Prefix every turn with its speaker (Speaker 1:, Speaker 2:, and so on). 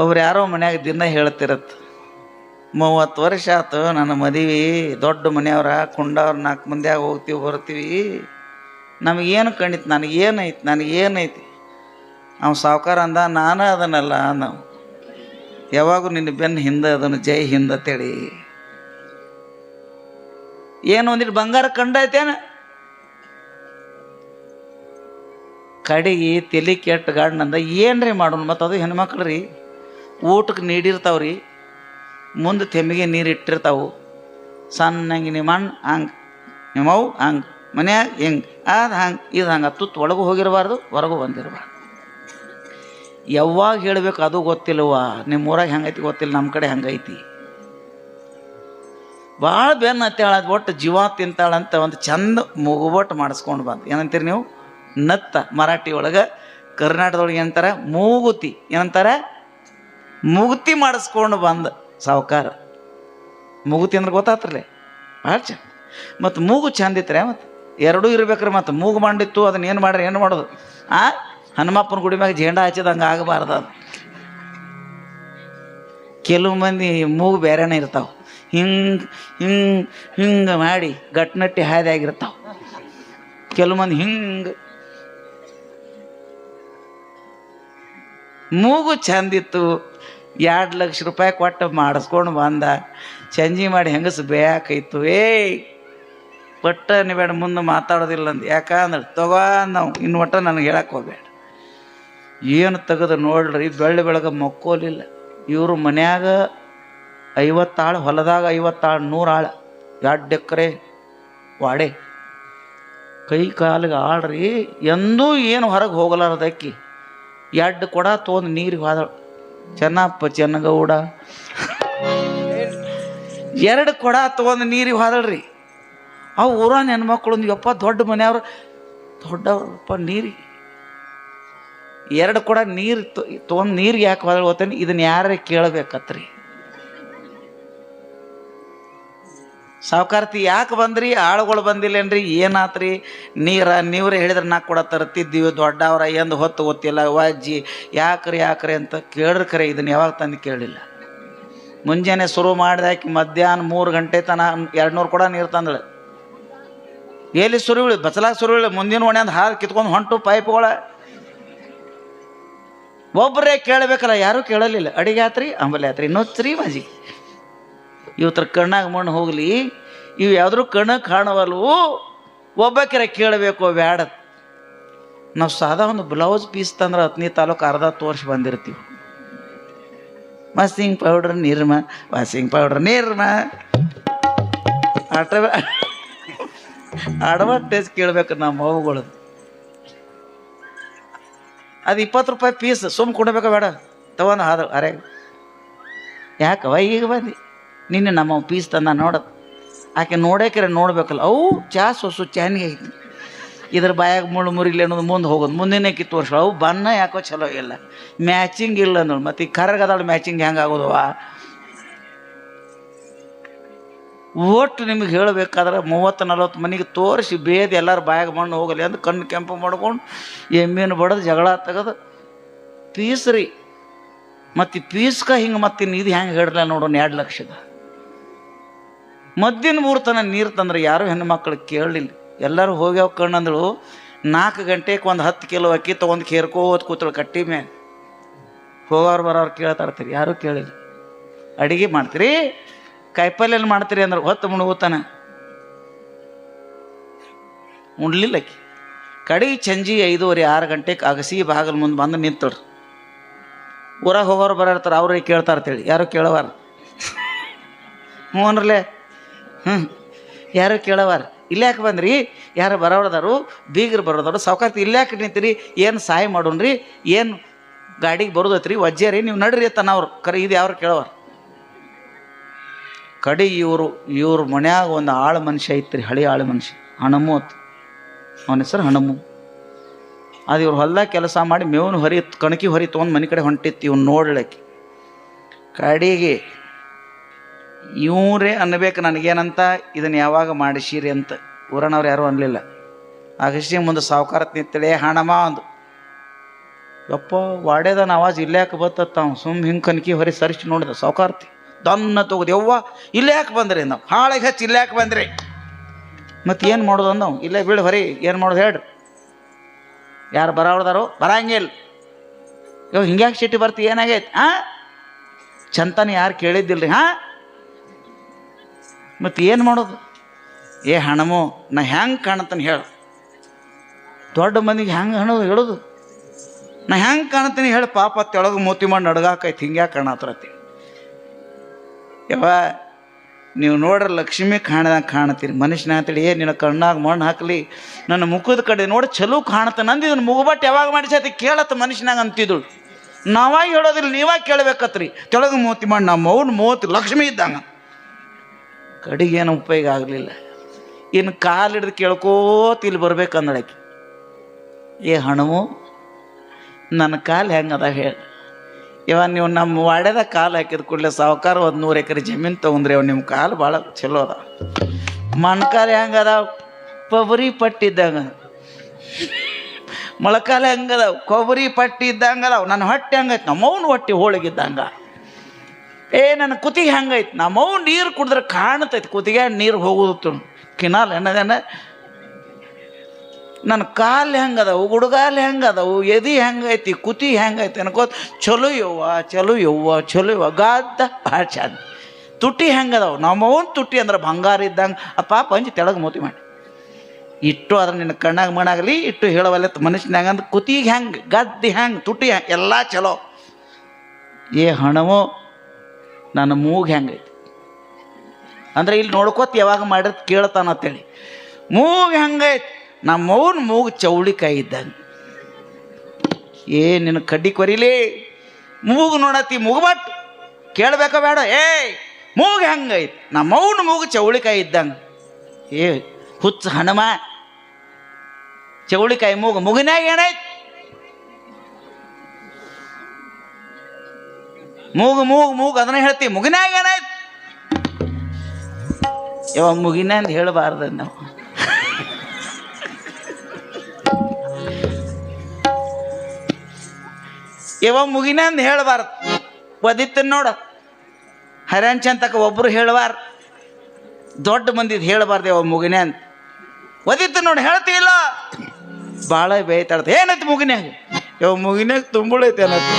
Speaker 1: ಒಬ್ರು ಯಾರೋ ಮನ್ಯಾಗ ದಿನ ಹೇಳ್ತಿರತ್ತೆ ಮೂವತ್ತು ವರ್ಷ ಆಯ್ತು ನನ್ನ ಮದುವೆ, ದೊಡ್ಡ ಮನೆಯವ್ರ, ಕುಂಡವ್ರ ನಾಲ್ಕು ಮಂದಿಯಾಗ ಹೋಗ್ತೀವಿ, ಬರ್ತೀವಿ. ನಮಗೇನು ಕಂಡಿತ್ತು ನನಗೇನೈತಿ ನನಗೇನೈತಿ ಅವ ಸಾವುಕಾರ ಅಂದ, ನಾನು ಅದನ್ನಲ್ಲ ನಾವು ಯಾವಾಗೂ ನಿನ್ನ ಬೆನ್ನು ಹಿಂದೆ, ಅದನ್ನು ಜೈ ಹಿಂದೆ ಅಂತೇಳಿ. ಏನು ಒಂದಿಟ್ಟು ಬಂಗಾರ ಕಂಡೈತೇನ ಕಡೆಗೆ, ತಲೆ ಕೆಟ್ಟ ಗಾಡ್ನಂದ ಏನ್ರಿ ಮಾಡೋಣ ಮತ್ತು ಅದು ಹೆಣ್ಮಕ್ಳು ರೀ? ಊಟಕ್ಕೆ ನೀಡಿರ್ತಾವ್ರಿ. ಮುಂದೆ ತೆಮ್ಮಿಗೆ ನೀರು ಇಟ್ಟಿರ್ತಾವು. ಸಣ್ಣಂಗೆ ನಿಮ್ಮ ಅಣ್ಣ ಹಂಗೆ ನಿಮ್ಮವು ಹಂಗೆ, ಮನ್ಯಾಗ ಹೆಂಗೆ, ಅದು ಹಂಗೆ, ಇದು ಹಂಗೆ ತುತ್ತು ಒಳಗೂ ಹೋಗಿರಬಾರ್ದು, ಹೊರಗೂ ಬಂದಿರಬಾರ್ದು. ಯಾವಾಗ ಹೇಳಬೇಕು ಅದು ಗೊತ್ತಿಲ್ಲವ್ವ. ನಿಮ್ಮ ಊರಾಗ ಹೆಂಗೈತಿ ಗೊತ್ತಿಲ್ಲ ನಮ್ಮ ಕಡೆ ಹೆಂಗೈತಿ. ಭಾಳ ಬೆನ್ನು ಹತ್ತಾಳ ಒಟ್ಟು ಜೀವ ತಿಂತಾಳಂತ ಒಂದು ಚಂದ ಮುಗುಬೊಟ್ಟು ಮಾಡಿಸ್ಕೊಂಡು ಬಂದು. ಏನಂತೀರಿ ನೀವು? ನತ್ತ ಮರಾಠಿ ಒಳಗೆ ಕರ್ನಾಟಕದೊಳಗೆ ಏನಂತಾರೆ? ಮೂಗುತಿ. ಏನಂತಾರೆ? ಮುಗುತಿ ಮಾಡಿಸ್ಕೊಂಡು ಬಂದ ಸಾವುಕಾರ. ಮುಗುತಿ ಅಂದ್ರೆ ಗೊತ್ತಾತ್ರಲೆ ಭಾಳ ಚಂದ. ಮತ್ತು ಮೂಗು ಚಂದ ರೀ ಮತ್ತು? ಎರಡೂ ಇರ್ಬೇಕ್ರಿ ಮತ್ತು. ಮೂಗು ಮಾಡಿತ್ತು ಅದನ್ನ ಏನು ಮಾಡ್ರಿ, ಏನು ಮಾಡೋದು? ಆ? ಹನುಮಪ್ಪನ ಗುಡಿ ಮ್ಯಾಗ ಜೇಂಡ ಹಚ್ಚಿದಂಗೆ ಆಗಬಾರ್ದು ಅದು. ಕೆಲವು ಮಂದಿ ಮೂಗು ಬೇರೆನೇ ಇರ್ತಾವೆ. ಹಿಂಗೆ ಹಿಂಗೆ ಹಿಂಗೆ ಮಾಡಿ ಗಟ್ನಟ್ಟಿ ಹಾದಿಯಾಗಿರ್ತಾವೆ ಕೆಲವು ಮಂದಿ ಹಿಂಗೆ ಮೂಗು ಚಂದಿತ್ತು. ಎರಡು ಲಕ್ಷ ರೂಪಾಯಿ ಕೊಟ್ಟು ಮಾಡಿಸ್ಕೊಂಡು ಬಂದ. ಚಂಜಿ ಮಾಡಿ ಹೆಂಗಸು ಬೇಕಾಯ್ತು ಏಯ್ ಒಟ್ಟ ಬೇಡ, ಮುಂದೆ ಮಾತಾಡೋದಿಲ್ಲ ಅಂದು. ಯಾಕಂದ್ರೆ ತಗೋ ನಾವು ಇನ್ನು ಒಟ್ಟ ನನಗೆ ಹೇಳಕ್ಕೆ ಹೋಗ್ಬೇಡ. ಏನು ತೆಗೆದು ನೋಡ್ರಿ, ಬೆಳ್ಳಿ ಬೆಳಗ್ಗೆ ಮಕ್ಕೋಲಿಲ್ಲ. ಇವರು ಮನ್ಯಾಗ ಐವತ್ತಾಳು, ಹೊಲದಾಗ ಐವತ್ತಾಳು ಆಳು ಎರಡು ಎಕರೆ ವಾಡೆ. ಕೈ ಕಾಲಿಗೆ ಆಳ್ರಿ, ಎಂದೂ ಏನು ಹೊರಗೆ ಹೋಗಲಾರದಕ್ಕಿ ಎರಡು ಕೊಡ ತೊಗೊಂಡು ನೀರಿಗೆ ಹೋದಳು ಚೆನ್ನಪ್ಪ, ಚೆನ್ನಗೌಡ. ಎರಡು ಕೊಡ ತೊಗೊಂಡು ನೀರಿಗೆ ಹೋದಳ್ರಿ. ಅವು ಊರಾನ ಹೆಣ್ಮಕ್ಳು ಯಪ್ಪ, ದೊಡ್ಡ ಮನೆಯವ್ರು. ದೊಡ್ಡವ್ರಪ್ಪ, ನೀರಿ. ಎರಡು ಕೊಡ ನೀರು ತೊಗೊಂಡು ನೀರಿಗೆ ಯಾಕೆ ಹೋದಳು ಗೊತ್ತೇನೆ? ಇದನ್ನ ಯಾರೇ ಕೇಳಬೇಕತ್ರಿ? ಸಾವುಕಾರ್ತಿ ಯಾಕೆ ಬಂದ್ರಿ? ಆಳುಗಳು ಬಂದಿಲ್ಲೇನ್ರಿ? ಏನಾತ್ರಿ? ನೀರ ನೀವ್ರೆ ಹೇಳಿದ್ರೆ ನಾ ಕೂಡ ತರ್ತಿದ್ದೀವಿ, ದೊಡ್ಡವರ ಎಂದು ಹೊತ್ತು ಗೊತ್ತಿಲ್ಲ. ವಾಜ್ಜಿ ಯಾಕ್ರಿ ಯಾಕ್ರಿ ಅಂತ ಕೇಳ್ರಿ ಕರೆ ಇದನ್ನ ಯಾವಾಗ ತಂದು ಕೇಳಿಲ್ಲ. ಮುಂಜಾನೆ ಶುರು ಮಾಡಿದಾಕಿ ಮಧ್ಯಾಹ್ನ ಮೂರು ಗಂಟೆ ತನ ಎರಡು ನೂರು ಕೂಡ ನೀರು ತಂದಳು. ಎಲ್ಲಿ ಸುರುವಿಳಿ ಬಸಲಾಗ ಸುರುಳು ಮುಂದಿನ ಒಣೆಂದು ಹಾಲು ಕಿತ್ಕೊಂಡು ಹೊಂಟು ಪೈಪ್ಗಳ. ಒಬ್ಬರೇ ಕೇಳಬೇಕಲ್ಲ, ಯಾರೂ ಕೇಳಲಿಲ್ಲ. ಅಡಿಗೆ ಆತ್ರಿ, ಅಂಬಲಿ ಆತ್ರಿ ಇನ್ನೊತ್ರಿ ಮಜಿ ಇವತ್ತರ ಕಣ್ಣಾಗ ಮಣ್ಣು ಹೋಗಲಿ, ಇವು ಯಾವ್ದಾರು ಕಣ್ಣಾಗ ಕಾಣವಲ್ವು ಒಬ್ಬಕ್ಕಿರ ಕೇಳಬೇಕು ಬ್ಯಾಡ. ನಾವು ಸಾದಾ ಒಂದು ಬ್ಲೌಸ್ ಪೀಸ್ ತಂದ್ರೆ ಹತ್ತನೇ ತಾಲೂಕು ಅರ್ಧ ತೋರಿಸಿ ಬಂದಿರ್ತೀವಿ. Washing powder Nirma washing powder Nirma. ಆಟ ಅಡ್ವಾಂಟೇಜ್ ಕೇಳ್ಬೇಕು ನಮ್ಮ ಮಗುಗಳು. ಅದು ಇಪ್ಪತ್ತು ರೂಪಾಯಿ ಪೀಸ್ ಸುಮ್ಮ ಕೊಡಬೇಕಾ ಬೇಡ. ತಗೊಂಡು ಹಾದ ಅರೆ ಯಾಕವ ಈಗ ಬಂದು? ನಿನ್ನೆ ನಮ್ಮ ಪೀಸ್ ತಂದ ನೋಡ. ಆಕೆ ನೋಡೇಕರೆ ನೋಡ್ಬೇಕಲ್ಲ. ಅವು ಚಾ ಸೊಸು, ಚಾನಿಗೆ ಐತಿ ಇದ್ರ ಬಾಯಾಗ ಮುಳ್ಳು ಮುರಿಲಿ ಅನ್ನೋದು ಮುಂದೆ ಹೋಗೋದು. ಮುಂದಿನ ಕಿತ್ತು ವರ್ಷ. ಅವು ಬಣ್ಣ ಯಾಕೋ ಚಲೋ ಇಲ್ಲ. ಮ್ಯಾಚಿಂಗ್ ಇಲ್ಲ ನೋಡಿ ಮತ್ತೆ ಈ ಕರ್ಗದಾಳ ಮ್ಯಾಚಿಂಗ್ ಹೆಂಗೆ ಆಗೋದವ ಒಟ್ಟು ನಿಮಗೆ ಹೇಳಬೇಕಾದ್ರೆ ಮೂವತ್ತು, ನಲ್ವತ್ತು ಮನೆಗೆ ತೋರಿಸಿ ಬೇದ ಎಲ್ಲರ ಬಾಯಾಗ ಮಣ್ಣು ಹೋಗಲಿ ಅಂತ ಕಣ್ಣು ಕೆಂಪು ಮಾಡ್ಕೊಂಡು ಎಮ್ಮೆನು ಬಡದು ಜಗಳ ತೆಗೆದು ಪೀಸ್ ರೀ ಮತ್ತು ಪೀಸ್ಕ ಹಿಂಗೆ ಮತ್ತಿನ್ನು ಇದು ಹೆಂಗೆ ಹೇಳಲ್ಲ ನೋಡೋಣ ಎರಡು ಲಕ್ಷದ. ಮದ್ದಿನ ಮೂರ್ತನ ನೀರು ತಂದ್ರೆ ಯಾರು ಹೆಣ್ಣು ಮಕ್ಕಳು ಕೇಳಲಿಲ್ಲ. ಎಲ್ಲರೂ ಹೋಗ್ಯಾವ ಕಣ್ಣಂದಳು ನಾಲ್ಕು ಗಂಟೆಗೆ ಒಂದು ಹತ್ತು ಕಿಲೋ ಅಕ್ಕಿ ತೊಗೊಂಡು ಕೇರ್ಕೋತ್ ಕೂತಳು ಕಟ್ಟಿ ಮೇಲೆ ಹೋಗೋರು ಬರೋರು ಕೇಳ್ತಾ ಇರ್ತೀರಿ ಯಾರೂ ಕೇಳಿಲ್ಲ. ಅಡಿಗೆ ಮಾಡ್ತೀರಿ ಕಾಯಿಪಲ್ಯ ಮಾಡ್ತೀರಿ ಅಂದ್ರೆ, ಹೊತ್ತು ಮುಳುಗುತ್ತಾನ ಉಣ್ಲಿಲ್ಲ ಅಕ್ಕಿ. ಕಡಿ ಚಂಜಿ ಐದೂವರೆ ಆರು ಗಂಟೆಗೆ ಅಗಸಿ ಬಾಗಲ್ ಮುಂದೆ ಬಂದು ನಿಂತಳ್ರು ಊರಾಗ ಹೋಗೋರು ಬರೋರ್ತಾರೆ ಅವ್ರಿಗೆ ಕೇಳ್ತಾ ಇರ್ತೇಳಿ ಯಾರು ಕೇಳವಾರ ಹ್ಞೂ ಅನ್ರಲ್ಲೇ ಹ್ಞೂ ಯಾರು ಕೇಳವಾರ ಇಲ್ಲ್ಯಾಕೆ ಬಂದ್ರಿ? ಯಾರು ಬರೋದಾರು ಬೀಗರು ಬರೋದಾರು ಸಾವುಕಾರ್ತಿ ಇಲ್ಲ್ಯಾಕೆ ನಿಂತೀರಿ? ಏನು ಸಹಾಯ ಮಾಡೋಣ್ರಿ? ಏನು ಗಾಡಿಗೆ ಬರೋದೈತ್ರಿ? ವಜ್ಜೇರಿ? ನೀವು ನಡ್ರಿ ತನ ಅವ್ರು ಕರೆ ಇದು ಯಾರು ಕೇಳವಾರ ಕಡಿ ಇವರು, ಇವ್ರ ಮನ್ಯಾಗ ಒಂದು ಆಳು ಮನುಷ್ಯ ಐತ್ರಿ, ಹಳಿ ಆಳು ಮನುಷ್ಯ. ಹಣಮು ಅತ್ ಅವನ ಹೆಸರು ಹಣಮು. ಅದು ಇವ್ರು ಹೊಲ್ದಾಗ ಕೆಲಸ ಮಾಡಿ ಮೇವನು ಹೊರಿ, ಕಣಕಿ ಹೊರಿ ತೊಗೊಂಡು ಮನೆ ಕಡೆ ಹೊಂಟಿತ್ತು ಇವ್ನು ನೋಡ್ಲಿಕ್ಕೆ. ಕಡೆಗೆ ಇವರೇ ಅನ್ಬೇಕು ನನಗೇನಂತ, ಇದನ್ನು ಯಾವಾಗ ಮಾಡಿಸಿರಿ ಅಂತ ಊರನವ್ರು ಯಾರೂ ಅನ್ನಲಿಲ್ಲ ಆ ಹಿಸ್ಟಿ ಮುಂದೆ ಸಾವುಕಾರ ನಿಂತಳೆ ಹಣಮ ಅಂದು. ಯಪ್ಪ, ವಾಡ್ಯದನ ಆವಾಜ್ ಇಲ್ಲೇ ಯಾಕೆ ಬತ್ತತ್ತ ಸುಮ್ಮ ಸುಮ್ ಹಿಂಗೆ ಕನಕಿ ಹೊರಿ ಸರಿಸಿ ನೋಡಿದ ಸಾವುಕಾರ್ತಿ. ದನ್ನ ತೊಗೋದು, ಯವ್ವ, ಇಲ್ಲೇ ಯಾಕೆ ಬಂದ್ರಿ ನಾವು ಹಾಳಿಗೆ ಹೆಚ್ಚು ಇಲ್ಲೇ ಯಾಕೆ ಬಂದ್ರಿ? ಮತ್ತೆ ಏನು ಮಾಡೋದು ಅಂದವು ಇಲ್ಲೇ ಬೀಳು ಹೊರಿ, ಏನು ಮಾಡೋದು ಹೇಳ್ರಿ. ಯಾರು ಬರಾವ್ದಾರೋ ಬರಂಗಿಲ್ಲ ಇವ್ ಹಿಂಗ್ಯಾಕೆ ಸಿಟಿ ಬರ್ತಿ? ಏನಾಗೈತೆ? ಹಾಂ ಚಂತನ ಯಾರು ಕೇಳಿದ್ದಿಲ್ರಿ? ಹಾ? ಮತ್ತೆ ಏನು ಮಾಡೋದು? ಏ ಹಣಮೋ, ನಾ ಹೆಂಗೆ ಕಾಣತ್ತೇನೆ ಹೇಳ. ದೊಡ್ಡ ಮಂದಿಗೆ ಹೆಂಗೆ ಹಣ ಹೇಳೋದು? ನಾ ಹೆಂಗೆ ಕಾಣ್ತೀನಿ ಹೇಳಿ, ಪಾಪ ತೆಳಗೆ ಮೋತಿ ಮಾಡಿ ನಡ್ಗಾಕೈತಿ ಹಿಂಗೆ ಕಾಣತ್ರತಿ. ಯಾವ ನೀವು ನೋಡ್ರಿ ಲಕ್ಷ್ಮಿ ಕಾಣ್ದಂಗೆ ಕಾಣ್ತೀರಿ ಮನುಷ್ಯನ ಅಂತೇಳಿ ಏ, ನಿನ್ನ ಕಣ್ಣಾಗ ಮಣ್ಣು ಹಾಕಲಿ. ನನ್ನ ಮುಖದ ಕಡೆ ನೋಡಿ ಚಲೋ ಕಾಣತ್ತೆ. ನಂದು ಇದನ್ನು ಮುಗುಬಟ್ಟು ಯಾವಾಗ ಮಾಡಿಸತಿ ಕೇಳತ್ತ ಮನುಷ್ಯನಾಗ ಅಂತಿದ್ದಳು. ನಾವಾಗಿ ಹೇಳೋದಿಲ್ಲ, ನೀವಾಗ ಕೇಳಬೇಕತ್ರಿ. ತೆಳಗೆ ಮೋತಿ ಮಾಡಿ, ನಮ್ಮ ಮೌನ ಮೋತಿ ಲಕ್ಷ್ಮಿ ಇದ್ದಂಗ. ಕಡೆಗೇನು ಉಪಯೋಗ ಆಗಲಿಲ್ಲ. ಇನ್ನು ಕಾಲು ಹಿಡಿದು ಕೇಳ್ಕೋತ ಇಲ್ಲಿ ಬರ್ಬೇಕಂದಳಕ್ಕೆ ಏ ಹಣವು, ನನ್ನ ಕಾಲು ಹೆಂಗದ ಹೇಳಿ. ಇವ ನೀವು ನಮ್ಮ ವಾಡ್ಯದ ಕಾಲು ಹಾಕಿದ ಕೂಡಲೇ ಸಾವುಕಾರ ಒಂದು ನೂರು ಎಕರೆ ಜಮೀನು ತೊಗೊಂಡ್ರಿ ಅವ್ ನಿಮ್ಮ ಕಾಲು ಭಾಳ ಚಲೋ ಅದ. ಮಣ್ಕಾಲು ಹೆಂಗದ ಕೊಬ್ಬರಿ ಪಟ್ಟಿದ್ದಂಗ ಮೊಳಕಾಲ ಹೆಂಗದಾವ? ಕೊಬ್ಬರಿ ಪಟ್ಟಿ ಇದ್ದಂಗೆ ನನ್ನ ಹೊಟ್ಟೆ ಹಂಗೈತೆ? ನಮ್ಮವ್ನ ಹೊಟ್ಟೆ ಹೋಳಿಗಿದ್ದಂಗ. ಏ, ನನ್ನ ಕುತ್ತಿಗೆ ಹೆಂಗೈತೆ? ನಮ್ಮವ್ ನೀರು ಕುಡಿದ್ರೆ ಕಾಣ್ತೈತಿ. ಕುತ್ತಿಗೆ ನೀರು ಹೋಗೋದು ಕಿನಾಲ್ ಏನದೇನ ನನ್ನ ಕಾಲು ಹೆಂಗದವು, ಗುಡುಗಾಲು ಹೆಂಗದವು, ಎದಿ ಹೆಂಗೈತಿ ಕುತಿ ಹೆಂಗೈತಿ ಅನ್ಕೋತ, ಚಲೋ ಯವ್ವ ಚಲೋ ಯವ್ವ ಚಲೋ ಯವ್ವ ಗಾದ ಭಾಳ ಚಂದ ತುಟಿ ಹೆಂಗದವು ನಮ್ಮವನ್ ತುಟ್ಟಿ ಅಂದ್ರೆ ಬಂಗಾರ ಇದ್ದಂಗೆ. ಅಪ್ಪ ಪಂಚಿ ತೆಳಗೆ ಮೋತಿ ಮಾಡಿ. ಇಟ್ಟು ಅದ್ರ ನಿನ್ನ ಕಣ್ಣಾಗ ಮಣ್ಣಾಗಲಿ, ಇಟ್ಟು ಹೇಳವಲ್ಲ ಮನುಷ್ಯನಾಗ ಅಂದ್ರೆ ಕುತಿಗೆ ಹೆಂಗೆ, ಗದ್ದಿ ಹೆಂಗೆ ತುಟಿ ಹೆಂಗೆ, ಎಲ್ಲ ಚಲೋ. ಏ ಹಣವೋ ನನ್ನ ಮೂಗು ಹೆಂಗೈತಿ? ಅಂದ್ರೆ ಇಲ್ಲಿ ನೋಡ್ಕೋತ ಯಾವಾಗ ಮಾಡಿದ್ ಕೇಳ್ತಾನ ಅಂತೇಳಿ. ಮೂಗು ಹೆಂಗೈತಿ? ನಮ್ಮ ಮೂಗು ಚೌಳಿಕಾಯಿ ಇದ್ದಂಗೆ. ಏ, ನಿನ್ನ ಕಡ್ಡಿ ಕೊರಿಲಿ. ಮೂಗು ನೋಡತ್ತಿ ಮುಗಬಟ್ಟು ಕೇಳಬೇಕೋ ಬೇಡ. ಏ, ಮೂಗು ಹೆಂಗೈತಿ? ನಮ್ಮ ಮೂಗು ಚೌಳಿಕಾಯಿ ಇದ್ದಂಗೆ. ಏ, ಹುಚ್ಚ ಹನುಮ ಚೌಳಿಕಾಯಿ ಮೂಗು ಮುಗಿನಾಗ ಏನೈತಿ? ಮೂಗು ಮೂಗು ಮೂಗು, ಅದನ್ನ ಹೇಳ್ತೀವಿ ಮುಗಿನಾಗ ಏನಾಯ್ತು? ಯಾವ ಮುಗಿನ ಅಂತ ಹೇಳಬಾರ್ದ ನಾವು ಯಾವ ಮುಗಿನ ಅಂತ ಹೇಳಬಾರ್ದು. ನೋಡು ನೋಡ. ಹರ್ಯಾಂಚಂತಕ ಒಬ್ರು ಹೇಳಬಾರ ದೊಡ್ಡ ಮಂದಿದ್ ಹೇಳಬಾರ್ದು ಯಾವ ಮುಗಿನ ಅಂತ ಒದಿತ್ತ ನೋಡಿ ಹೇಳ್ತಿಲ್ಲ ಭಾಳ ಬೇಯ್ತಾಡ್ತ. ಏನೈತಿ ಮುಗಿನ್ಯಾಗ? ಯಾವ ಮುಗಿನ ತುಂಬುಳೈತೆ ಅನ್ನತ್ತೆ